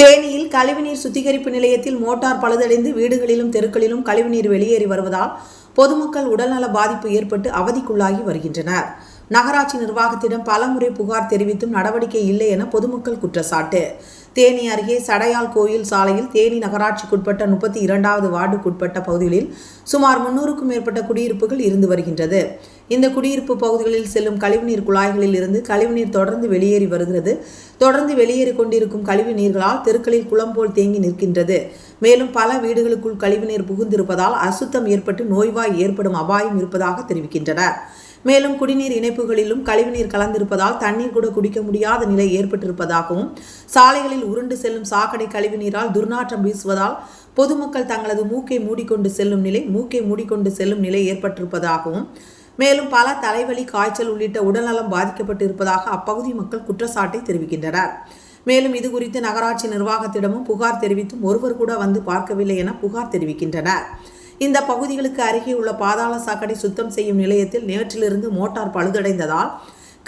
தேனியில் கழிவுநீர் சுத்திகரிப்பு நிலையத்தில் மோட்டார் பழுதடைந்து வீடுகளிலும் தெருக்களிலும் கழிவுநீர் வெளியேறி வருவதால் பொதுமக்கள் உடல்நல பாதிப்பு ஏற்பட்டு அவதிக்குள்ளாகி வருகின்றனர். நகராட்சி நிர்வாகத்திடம் பலமுறை புகார் தெரிவித்தும் நடவடிக்கை இல்லை என பொதுமக்கள் குற்றச்சாட்டு. தேனி அருகே சடையால் கோயில் சாலையில் தேனி நகராட்சிக்குட்பட்ட முப்பத்தி இரண்டாவது வார்டுக்குட்பட்ட பகுதிகளில் சுமார் முன்னூறுக்கும் மேற்பட்ட குடியிருப்புகள் இருந்து வருகின்றது. இந்த குடியிருப்பு பகுதிகளில் செல்லும் கழிவுநீர் குழாய்களில் இருந்து கழிவுநீர் தொடர்ந்து வெளியேறி வருகிறது. தொடர்ந்து வெளியேறி கொண்டிருக்கும் கழிவு நீர்களால் தெருக்களில் குளம் போல் தேங்கி நிற்கின்றது. மேலும் பல வீடுகளுக்குள் கழிவுநீர் புகுந்திருப்பதால் அசுத்தம் ஏற்பட்டு நோய்வாய் ஏற்படும் அபாயம் இருப்பதாக தெரிவிக்கின்றனர். மேலும் குடிநீர் இணைப்புகளிலும் கழிவுநீர் கலந்திருப்பதால் தண்ணீர் கூட குடிக்க முடியாத நிலை ஏற்பட்டிருப்பதாகவும் சாலைகளில் உருண்டு செல்லும் சாக்கடை கழிவுநீரால் துர்நாற்றம் வீசுவதால் பொதுமக்கள் தங்களது மூக்கை மூடிக்கொண்டு செல்லும் நிலை மூக்கை மூடிக்கொண்டு செல்லும் நிலை ஏற்பட்டிருப்பதாகவும் மேலும் பல தலைவலி காய்ச்சல் உள்ளிட்ட உடல்நலம் பாதிக்கப்பட்டு இருப்பதாக அப்பகுதி மக்கள் குற்றச்சாட்டை தெரிவிக்கின்றனர். மேலும் இது குறித்து நகராட்சி நிர்வாகத்திடமும் புகார் தெரிவித்தும் ஒருவர் கூட வந்து பார்க்கவில்லை என புகார் தெரிவிக்கின்றனர். இந்த பகுதிகளுக்கு அருகே உள்ள பாதாள சாக்கடை சுத்தம் செய்யும் நிலையத்தில் நேற்றிலிருந்து மோட்டார் பழுதடைந்ததால்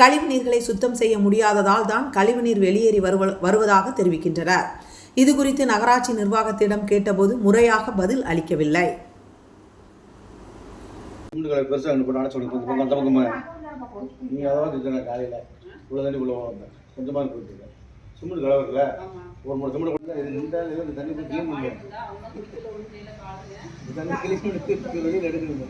கழிவு நீர்களை சுத்தம் செய்ய முடியாததால் தான் கழிவுநீர் வெளியேறி வருவ வருவதாக தெரிவிக்கின்றனர். இது குறித்து நகராட்சி நிர்வாகத்திடம் கேட்டபோது முறையாக பதில் அளிக்கவில்லை. சிமெண்ட் கலர் பெருசாக ஒன்று போட்டு அடைச்சி விடுங்க அந்த பக்கமாக நீ அதான் செஞ்சேன் காலையில். இவ்வளோ தண்ணி உள்ள வந்தேன் கொஞ்சமாக போயிட்டு சிமெண்ட் கலர் இருக்குல்ல? ஒரு மூணு சிமெண்ட் கொடுத்தா இது இந்த இது இந்த தண்ணி போய் க்ளீன் பண்ணுங்க இந்த தண்ணி க்ளீன் பண்ணி வெளியில் எடுக்கணுங்க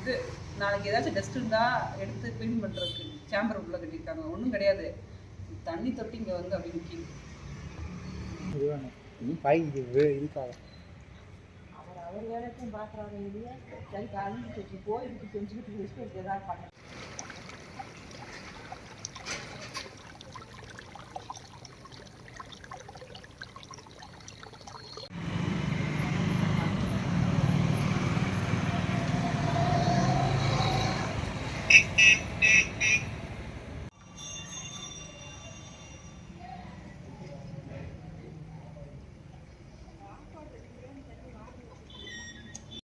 இது நாளைக்கு ஏதாச்சும் டஸ்ட் இருந்தால் எடுத்து க்ளீன் பண்ணுறதுக்கு சேம்பர் உள்ள கட்டியிருக்காங்க. ஒன்றும் கிடையாது. தண்ணி தொட்டி இங்கே வந்து அப்படி நிற்கிது அவர் வேலைக்கும் பார்க்குறாங்க இல்லையா சரி கழிஞ்சு போய் இதுக்கு செஞ்சுக்கிட்டு ஏதாவது பண்ண